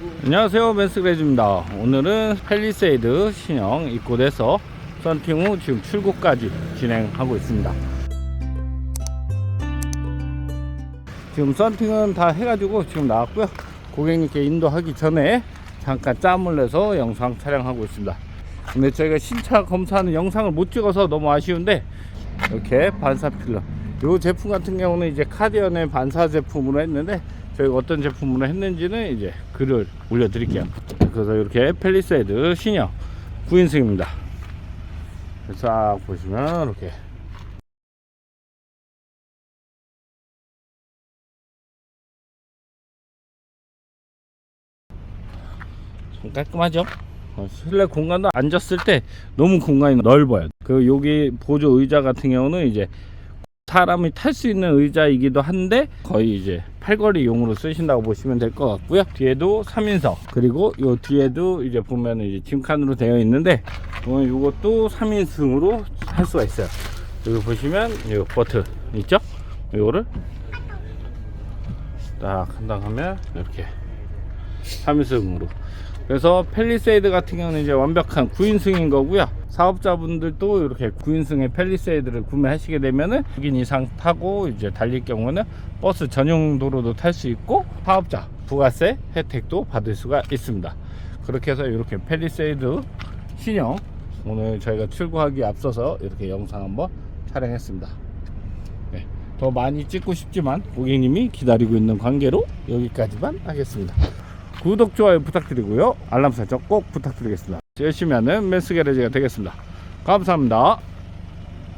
안녕하세요. 맨스그레즈입니다. 오늘은 펠리세이드 신형 입고돼서 썬팅 후 지금 출고까지 진행하고 있습니다. 지금 썬팅은 다 해가지고 지금 나왔고요. 고객님께 인도하기 전에 잠깐 짬을 내서 영상 촬영하고 있습니다. 근데 저희가 신차 검사하는 영상을 못 찍어서 너무 아쉬운데 이렇게 반사 필러 이 제품 같은 경우는 이제 카디언의 반사 제품으로 했는데 저희가 어떤 제품으로 했는지는 이제 글을 올려 드릴게요. 그래서 이렇게 펠리세이드 신형 9인승입니다. 싹 보시면 이렇게 좀 깔끔하죠? 어, 실내 공간도 앉았을 때 너무 공간이 넓어요. 그 여기 보조 의자 같은 경우는 이제 사람이 탈 수 있는 의자이기도 한데 거의 이제 팔걸이용으로 쓰신다고 보시면 될 것 같고요. 뒤에도 3인석 그리고 요 뒤에도 이제 보면 이제 짐칸으로 되어 있는데 어, 이것도 3인승으로 할 수가 있어요. 여기 보시면 이 버튼 있죠? 이거를 딱 한당 하면 이렇게 3인승으로 그래서 펠리세이드 같은 경우는 이제 완벽한 9인승인 거고요. 사업자분들도 이렇게 9인승의 펠리세이드를 구매하시게 되면은 6인 이상 타고 이제 달릴 경우는 버스 전용 도로도 탈 수 있고 사업자 부가세 혜택도 받을 수가 있습니다. 그렇게 해서 이렇게 펠리세이드 신형 오늘 저희가 출고하기 앞서서 이렇게 영상 한번 촬영했습니다. 네, 더 많이 찍고 싶지만 고객님이 기다리고 있는 관계로 여기까지만 하겠습니다. 구독, 좋아요 부탁드리고요. 알람 설정 꼭 부탁드리겠습니다. 열심히 하는 맨스 게레지가 되겠습니다. 감사합니다.